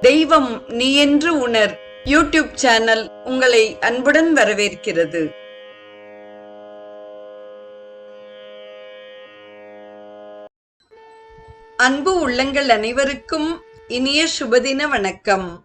தெய்வம் நீ என்று உணர். யூடியூப் சேனல் உங்களை அன்புடன் வரவேற்கிறது. அன்பு உள்ளங்கள் அனைவருக்கும் இனிய சுபதின வணக்கம்.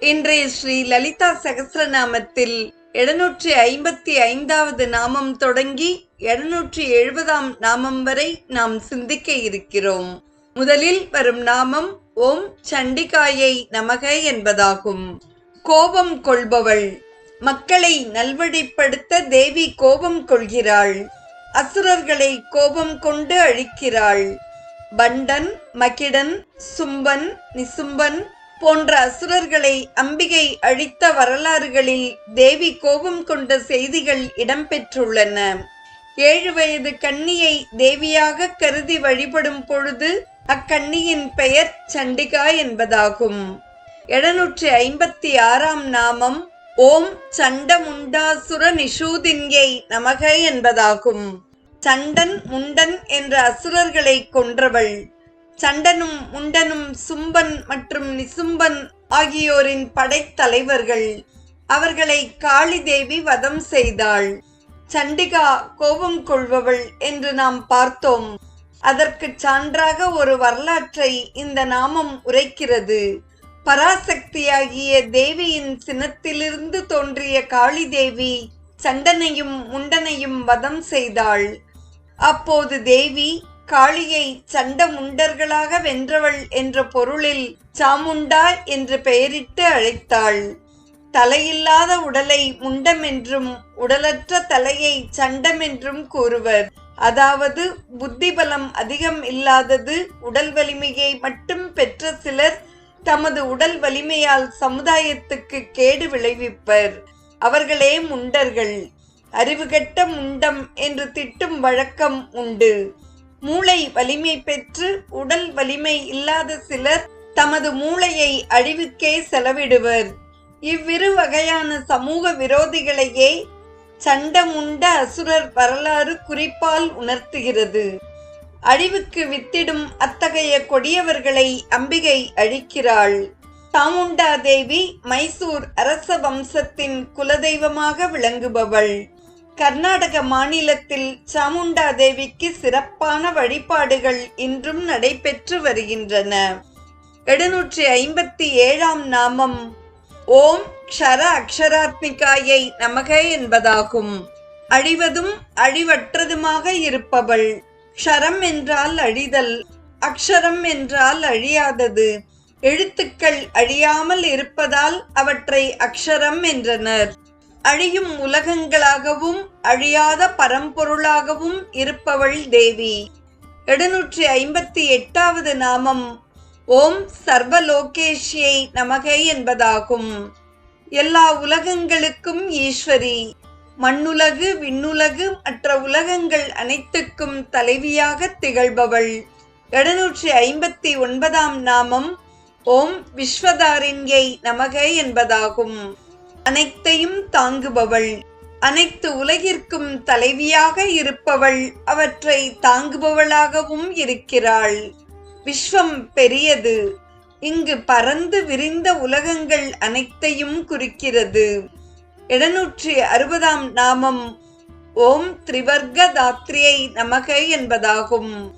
இன்றைய ஸ்ரீ லலிதா சகசிரநாமத்தில் எழுநூற்றி ஐம்பத்தி ஐந்தாவது நாமம் தொடங்கி எழுநூற்றி எழுபதாம் நாமம் வரை நாம் சிந்திக்க இருக்கிறோம். முதலில் வரும் நாமம் ஓம் சண்டிகாயை நமக என்பதாகும். கோபம் கொள்பவள் மக்களை நல்வழிப்படுத்த தேவி கோபம் கொள்கிறாள். அசுரர்களை கோபம் கொண்டு அழிக்கிறாள். பண்டன் மகிடன் சும்பன் நிசும்பன் போன்ற அசுரர்களை அம்பிகை அழித்த வரலாறுகளில் தேவி கோபம் கொண்ட செய்திகள் இடம்பெற்றுள்ளன. ஏழு வயது கன்னியை தேவியாக கருதி வழிபடும் பொழுது அக்கன்னியின் பெயர் சண்டிகா என்பதாகும். எழுநூற்றி ஐம்பத்தி ஆறாம் நாமம் ஓம் சண்டமுண்டாசுர நிஷூதின்யை நமக என்பதாகும். சண்டன் முண்டன் என்ற அசுரர்களை கொன்றவள். சண்டனும் முண்டனும் சும்பன் மற்றும் நிசும்பன் ஆகியோரின் படைத்தலைவர்கள் அவர்களை காளி தேவி வதம் செய்தாள். சண்டிகா கோபம் கொள்பவள் என்று நாம் பார்த்தோம். அதற்கு சான்றாக ஒரு வரலாற்றை இந்த நாமம் உரைக்கிறது. பராசக்தியாகிய தேவியின் சினத்திலிருந்து தோன்றிய காளி தேவி சண்டனையும் முண்டனையும் வதம் செய்தாள். அப்போது தேவி காளியை சண்ட முண்டர்களாக வென்றவள் என்ற பொருளில் சாமுண்டா என்று பெயரிட்டு அழைத்தாள். தலையில்லாத உடலை முண்டம் என்றும் உடலற்ற தலையை சண்டம் என்றும் கூறுவர். அதாவது புத்தி பலம் அதிகம் இல்லாதது உடல் வலிமையை மட்டும் பெற்ற சிலர் தமது உடல் வலிமையால் சமுதாயத்துக்கு கேடு விளைவிப்பர். அவர்களே முண்டர்கள். அறிவுகெட்ட முண்டம் என்று திட்டும் வழக்கம் உண்டு. மூளை வலிமை பெற்று உடல் வலிமை இல்லாத சிலர் தமது மூளையை அழிவுக்கே செலவிடுவர். இவ்விரு வகையான சமூக விரோதிகளையே சண்டமுண்ட அசுரர் வரலாறு குறிப்பால் உணர்த்துகிறது. அழிவுக்கு வித்திடும் அத்தகைய கொடியவர்களை அம்பிகை அழிக்கிறாள். சாமுண்டா தேவி மைசூர் அரச வம்சத்தின் குலதெய்வமாக விளங்குபவள். கர்நாடக மாநிலத்தில் சாமுண்டா தேவிக்கு சிறப்பான வழிபாடுகள் இன்றும் நடைபெற்று வருகின்றன. எழுநூற்றி ஐம்பத்தி ஏழாம் நாமம். ஓம் க்ஷர அக்ஷராத்மிகாயை நமக என்பதாகும். அழிவதும் அழிவற்றதுமாக இருப்பவள். க்ஷரம் என்றால் அழிதல் அக்ஷரம் என்றால் அழியாதது. எழுத்துக்கள் அழியாமல் இருப்பதால் அவற்றை அக்ஷரம் என்றனர். அழியும் உலகங்களாகவும் அழியாத பரம்பொருளாகவும் இருப்பவள் தேவி. எழுநூற்றி ஐம்பத்தி எட்டாவது நாமம். ஓம் சர்வலோகேஷியை நமகை என்பதாகும். எல்லா உலகங்களுக்கும் ஈஸ்வரி. மண்ணுலகு விண்ணுலகு மற்ற உலகங்கள் அனைத்துக்கும் தலைவியாக திகழ்பவள். எழுநூற்றி ஐம்பத்தி ஒன்பதாம் நாமம் ஓம் விஸ்வதாரிண்யை நமக என்பதாகும். அனைத்தையும் தாங்குபவள். அனைத்து உலகிற்கும் தலைவியாக இருப்பவள். அவற்றை தாங்குபவளாகவும் இருக்கிறாள். விஸ்வம் பெரியது. இங்கு பறந்து விரிந்த உலகங்கள் அனைத்தையும் குறிக்கிறது. எழுநூற்றி அறுபதாம் நாமம் ஓம் திரிவர்க்க தாத்ரியை நமக என்பதாகும்.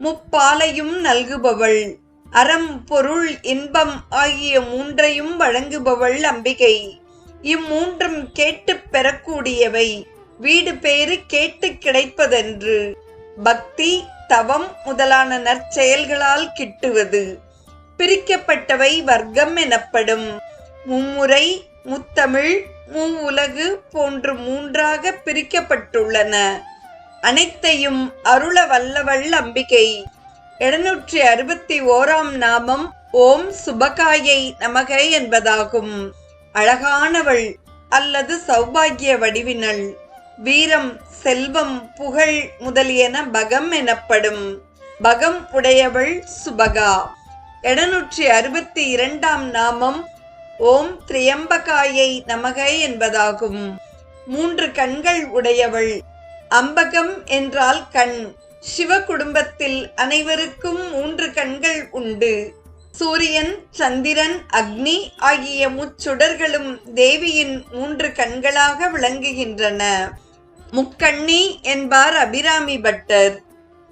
முப்பாலையும் நல்குபவள் அறம் பொருள் இன்பம் ஆகிய மூன்றையும் வழங்குபவள் அம்பிகை. இம்மூன்றும் கேட்டு பெறக்கூடியவை வீடு பேறு கேட்டு கிடைப்பதென்று. பக்தி தவம் முதலான நற்செயல்களால் கிட்டுவது. பிரிக்கப்பட்டவை வர்க்கம் எனப்படும். மும்முறை முத்தமிழ் மூவுலகு போன்று மூன்றாக பிரிக்கப்பட்டுள்ளன. அனைத்தையும் அருள வல்லவள் அம்பிகை. எழுநூற்றி அறுபத்தி ஓராம் நாமம் ஓம் சுபகாயை நமக என்பதாகும். அழகானவள் அல்லது சௌபாகிய வடிவினள். வீரம் செல்வம் புகழ் முதலியன பகம் எனப்படும். பகம் உடையவள் சுபகா. எழுநூற்றி அறுபத்தி இரண்டாம் நாமம் ஓம் திரியம்பகாயை நமக என்பதாகும். மூன்று கண்கள் உடையவள். அம்பகம் என்றால் கண். சிவ குடும்பத்தில் அனைவருக்கும் மூன்று கண்கள் உண்டு. சூரியன் சந்திரன் அக்னி ஆகிய முச்சுடர்களும் தேவியின் மூன்று கண்களாக விளங்குகின்றன. முக்கண்ணி என்பார் அபிராமி பட்டர்.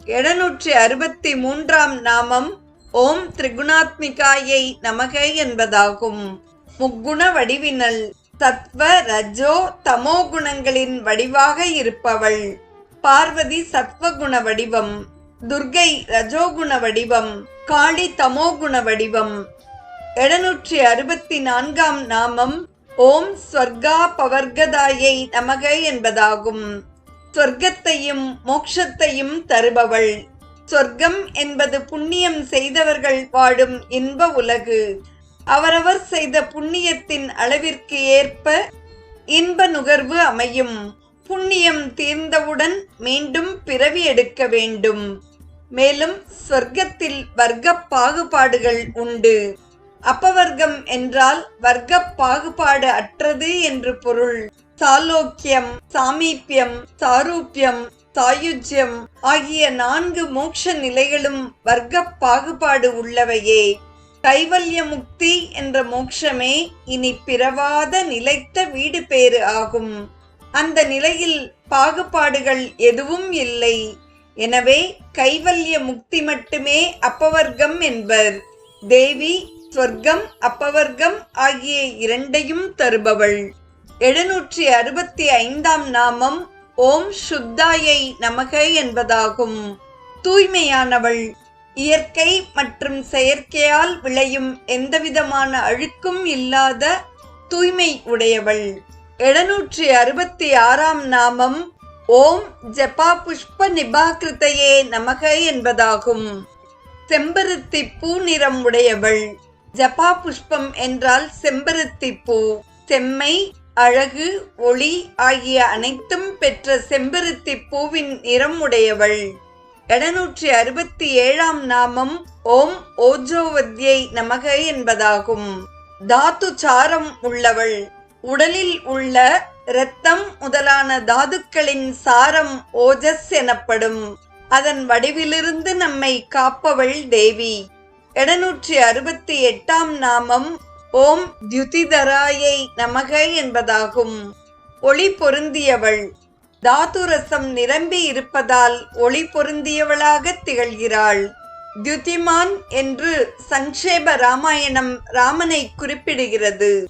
எழுநூற்றி அறுபத்தி மூன்றாம் நாமம் ஓம் திரிகுணாத்மிகாயை நமக என்பதாகும். முக்குண வடிவினல் சத்வ ரஜோ தமோ குணங்களின் வடிவாக இருப்பவள். பார்வதி சத்வகுண வடிவம் துர்கை ரஜோகுண வடிவம் காளி தமோகுண வடிவம். எழுநூற்றி அறுபத்தி நான்காம் நாமம் ஓம் ஸ்வர்கா பவர்கதாயை நமக என்பதாகும். சொர்க்கத்தையும் மோக்ஷத்தையும் தருபவள். சொர்க்கம் என்பது புண்ணியம் செய்தவர்கள் வாழும் இன்ப உலகு. அவரவர் செய்த புண்ணியத்தின் அளவிற்கு ஏற்ப இன்ப நுகர்வு அமையும். புண்ணியம் தீர்ந்தவுடன் மீண்டும் பிறவி எடுக்க வேண்டும். மேலும் சொர்க்கத்தில் வர்க்க பாகுபாடுகள் உண்டு. அப்பவர்க்கம் என்றால் வர்க்க பாகுபாடு அற்றது என்று பொருள். சாலோக்கியம் சாமீப்பியம் சாரூப்பியம் சாயுஜ்யம் ஆகிய நான்கு மோட்ச நிலைகளும் வர்க்க பாகுபாடு உள்ளவையே. கைவல்ய முக்தி என்ற மோட்சமே இனி பிறவாத நிலைத்த வீடு பேறு ஆகும். அந்த நிலையில் பாகுபாடுகள் எதுவும் இல்லை. எனவே கைவல்ய முக்தி மட்டுமே அப்பவர்க்கம் என்பர். தேவி ஸ்வர்க்கம் அப்பவர்க்கம் ஆகிய இரண்டையும் தருபவள். எழுநூற்றி அறுபத்தி ஐந்தாம் நாமம் ஓம் சுத்தாயை நமக என்பதாகும். தூய்மையானவள் இயற்கை மற்றும் செயற்கையால் விளையும் எந்தவிதமான அழுக்கும் இல்லாத தூய்மை உடையவள். எழுநூற்றி அறுபத்தி ஆறாம் நாமம் ஓம் ஜபா புஷ்ப நிபாகிருத்தையே நமக என்பதாகும். செம்பருத்தி பூ நிறம் உடையவள் ஜபா புஷ்பம் என்றால் செம்பருத்தி பூ. செம்மை அழகு ஒளி ஆகிய அனைத்தும் பெற்ற செம்பருத்தி பூவின் நிறம் உடையவள் எழுநூற்றி அறுபத்தி ஏழாம் நாமம் ஓம் ஓஜோவத்யை நமக என்பதாகும். தாத்து சாரம் உள்ளவள். உடலில் உள்ள இரத்தம் முதலான தாதுக்களின் சாரம் ஓஜஸ் எனப்படும். அதன் வடிவிலிருந்து நம்மை காப்பவள் தேவி. எழுநூற்றி அறுபத்தி எட்டாம் நாமம் ஓம் தியுதிதராயை நமக என்பதாகும். ஒளி பொருந்தியவள். தாதுரசம் நிரம்பி இருப்பதால் ஒளி பொருந்தியவளாக திகழ்கிறாள். தியுதிமான் என்று சங்கேப ராமாயணம் ராமனை குறிப்பிடுகிறது.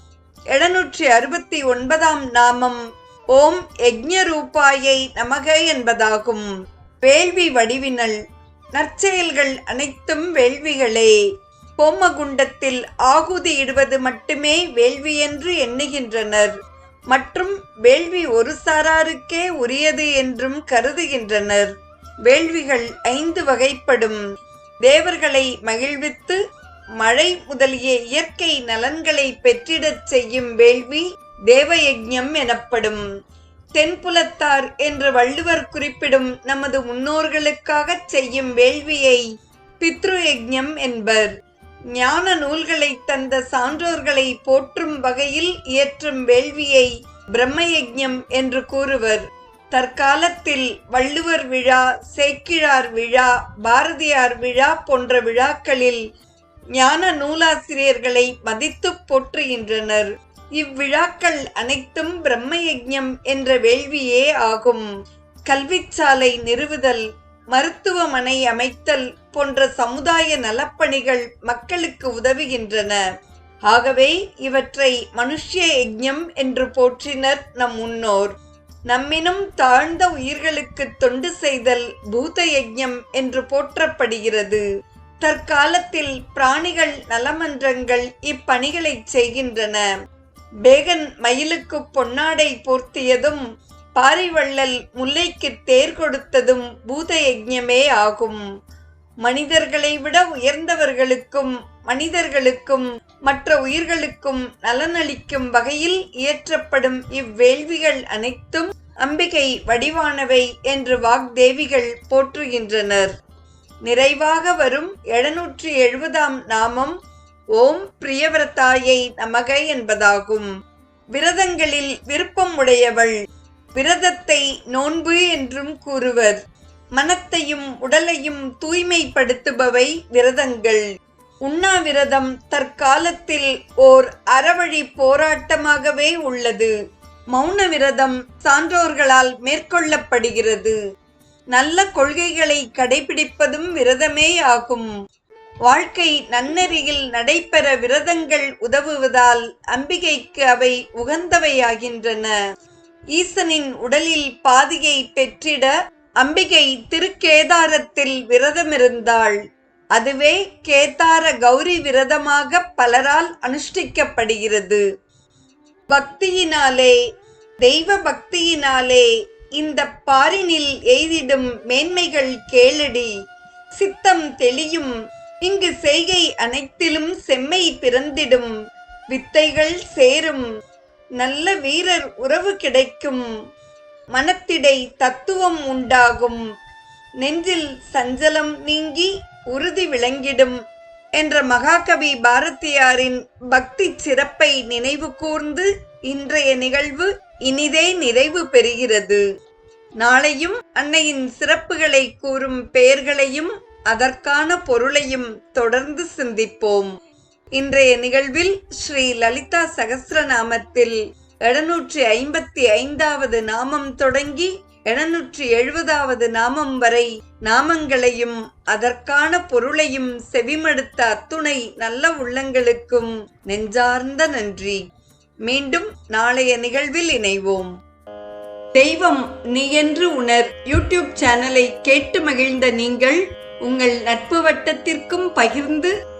எழுநூற்றி அறுபத்தி ஒன்பதாம் நாமம் ஓம் யஜ்ஞரூபாயை நமக என்பதாகும். வேள்வி வடிவினல் நற்செயல்கள் அனைத்தும் வேள்விகளே. ஹோமகுண்டத்தில் ஆகுதி இடுவது மட்டுமே வேள்வி என்று எண்ணுகின்றனர். மற்றும் வேள்வி ஒரு சாராருக்கே உரியது என்றும் கருதுகின்றனர். வேள்விகள் ஐந்து வகைப்படும். தேவர்களை மகிழ்வித்து மழை முதலிய இயற்கை நலன்களை பெற்றிடச் செய்யும் வேள்வி தேவயஜம் எனப்படும். தென்புலத்தார் என்று வள்ளுவர் குறிப்பிடும் நமது முன்னோர்களுக்காகச் செய்யும் வேள்வியை பித்ருயஜம் என்பர். ஞான நூல்களை தந்த சான்றோர்களை போற்றும் வகையில் இயற்றும் வேள்வியை பிரம்மயஜம் என்று கூறுவர். தற்காலத்தில் வள்ளுவர் விழா சேக்கிழார் விழா பாரதியார் விழா போன்ற விழாக்களில் ஞான நூலாசிரியர்களை மதித்து போற்றுகின்றனர். இவ்விழாக்கள் அனைத்தும் பிரம்மயஜம் என்ற வேள்வியே ஆகும். கல்விச்சாலை நிறுவுதல் மருத்துவமனை அமைத்தல் போன்ற சமுதாய நலப்பணிகள் மக்களுக்கு உதவுகின்றன. ஆகவே இவற்றை மனுஷ்ய யஜ்யம் என்று போற்றினர் நம் முன்னோர். நம்மினும் தாழ்ந்த உயிர்களுக்கு தொண்டு செய்தல் பூத யஜ்யம் என்று போற்றப்படுகிறது. தற்காலத்தில் பிராணிகள் நலமன்றங்கள் இப்பணிகளை செய்கின்றன. பேகன் மயிலுக்கு பொன்னாடை போர்த்தியதும் பாரிவள்ளல் முல்லைக்கு தேர் கொடுத்ததும் பூத யஜ்யமே ஆகும். மனிதர்களை விட உயர்ந்தவர்களுக்கும் மனிதர்களுக்கும் மற்ற உயிர்களுக்கும் நலனளிக்கும் வகையில் இயற்றப்படும் இவ்வேள்விகள் அனைத்தும் அம்பிகை வடிவானவை என்று வாக்தேவிகள் போற்றுகின்றனர். நிறைவாக வரும் எழுநூற்றி எழுபதாம் நாமம் ஓம் பிரியவரதாயை நமக என்பதாகும். விரதங்களில் விருப்பம் உடையவள். விரதத்தை நோன்பு என்றும் கூறுவர். மனத்தையும் உடலையும் தூய்மைப்படுத்துபவை விரதங்கள். உண்ணாவிரதம் தற்காலத்தில் ஓர் அறவழி போராட்டமாகவே உள்ளது. மௌன விரதம் சான்றோர்களால் மேற்கொள்ளப்படுகிறது. நல்ல கொள்கைகளை கடைபிடிப்பதும் விரதமே ஆகும். வாழ்க்கை நன்னெறியில் நடைபெற விரதங்கள் உதவுவதால் அம்பிகைக்கு அவை உகந்தவையாகின்றன. ஈசனின் உடலில் பாதியை பெற்றிட அம்பிகை திருக்கேதாரத்தில் விரதமிருந்தாள். அதுவே கேதார கௌரி விரதமாக பலரால் அனுஷ்டிக்கப்படுகிறது. பக்தியினாலே தெய்வ பக்தியினாலே இந்த பாரினில் எய்திடும் மேன்மைகள் கேளடி. சித்தம் தெளியும் இங்கு செய்கை அனைத்திலும் செம்மை பிறந்திடும். வித்தைகள் சேரும் நல்ல வீரர் உறவு கிடைக்கும். மனத்திடை தத்துவம் உண்டாகும். நெஞ்சில் சஞ்சலம் நீங்கி உறுதி விளங்கிடும் என்ற மகாகவி பாரதியாரின் பக்தி சிறப்பை நினைவு கூர்ந்து இன்றைய நிகழ்வு இனிதே நிறைவு பெறுகிறது. நாளையும் அன்னையின் சிறப்புகளை கூறும் பெயர்களையும் அதற்கான பொருளையும் தொடர்ந்து சிந்திப்போம். இன்றைய நிகழ்வில் ஸ்ரீ லலிதா சகசிரநாமத்தில் எழுநூற்றி ஐம்பத்தி ஐந்தாவது நாமம் தொடங்கி எழுநூற்றி எழுபதாவது நாமம் வரை நாமங்களையும் அதற்கான பொருளையும் செவிமடுத்த அத்துணை நல்ல உள்ளங்களுக்கும் நெஞ்சார்ந்த நன்றி. மீண்டும் நாளைய நிகழ்வில் இணைவோம். தெய்வம் நீ என்று உணர் யூடியூப் சேனலை கேட்டு மகிழ்ந்த நீங்கள் உங்கள் நட்பு வட்டத்திற்கும் பகிர்ந்து